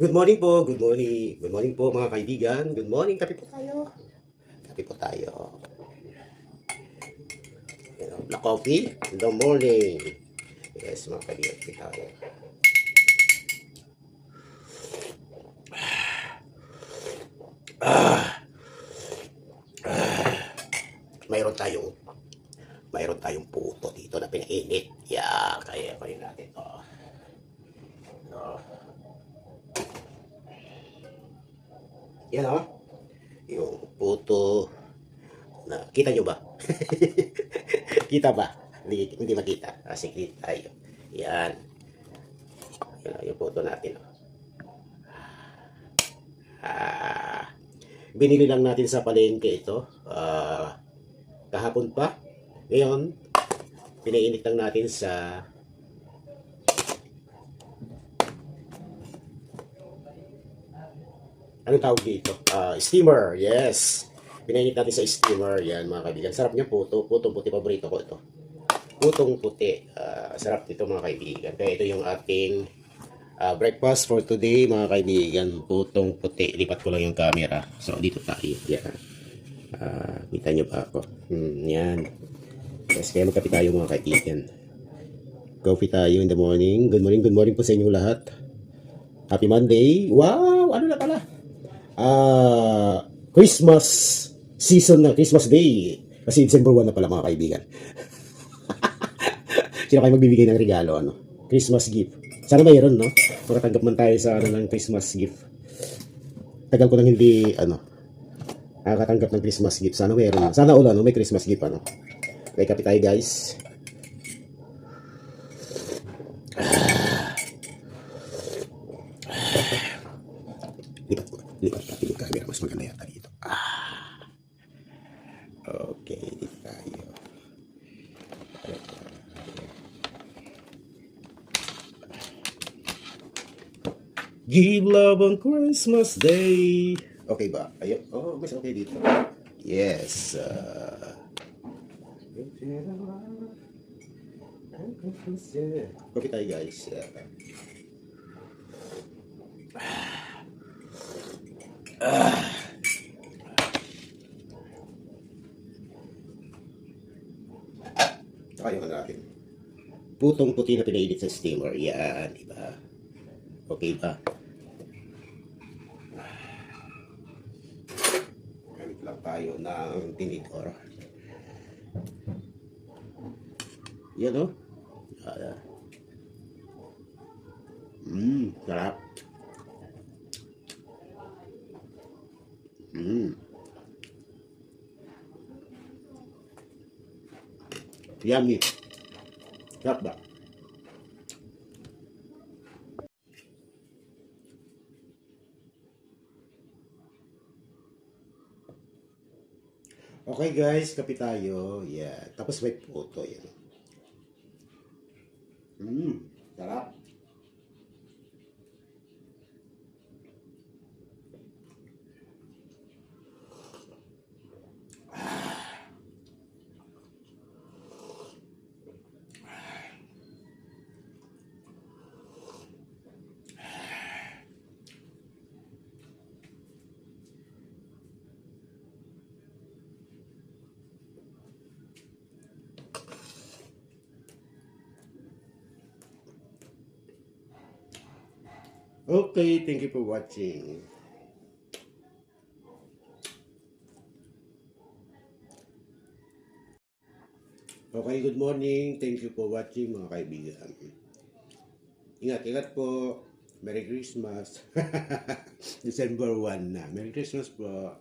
Good morning po, good morning. Good morning po mga kaibigan. Good morning, kape po tayo. Kape po tayo. You know, black coffee in the morning. Yes, mga kaibigan, kape tayo. Ah. Ah. Mayroon tayong mayroon tayong puto dito na pinainit. Yeah, kaya rin natin to. No. Yan o. Yung puto na kita nyo ba? kita ba? Hindi, hindi makita. Ah, secret tayo. Yan. Yan o, yung puto natin. oh. Ah, binili lang natin sa palengke ito. Ah, kahapon pa. Ngayon, pinainit lang natin sa Anong tawag dito? Ah, steamer, yes. Pinainit natin sa steamer, yan mga kaibigan. Sarap niya puto. Putong puti, paborito ko ito. Putong puti. Ah, sarap nito mga kaibigan. Kaya ito yung ating ah, breakfast for today mga kaibigan. Putong puti. Lipat ko lang yung camera. So, dito tayo. Yan. Ah, kita nyo ba ako? Hmm, yan. Yes, kaya magkape tayo mga kaibigan. Coffee tayo in the morning. Good morning, good morning po sa inyo lahat. Happy Monday. Wow! Ah, Christmas season na Christmas Day. Kasi December 1 na pala mga kaibigan. Sino kayo magbibigay ng regalo ano? Christmas gift. Sana mayroon, no? Makatanggap man tayo sa ano ng Christmas gift. Tagal ko nang hindi ano nakakatanggap ng Christmas gift. Sana mayroon. Sana ulan, no? may Christmas gift ano. Okay, kape tayo guys. Lipat. Lipat natin yung camera. Mas maganda yata dito. Ah. Okay, dito tayo. Give love on Christmas Day. Okay ba? Ayun. Oh, mas okay dito. Yes. Uh... Kopi tayo guys. Uh, Tsaka yung natin. Putong puti na pinainit sa steamer. Yan, di ba? Okay ba? Gamit lang tayo ng tinidor. Yan o. Oh. Mmm, sarap. Mmm. Yummy. Sarap ba? Okay guys, kape tayo. Yeah. Tapos may puto yan. Mmm, Okay, thank you for watching. Okay, good morning. Thank you for watching mga kaibigan. Ingat, ingat po. Merry Christmas. December 1 na. Merry Christmas po.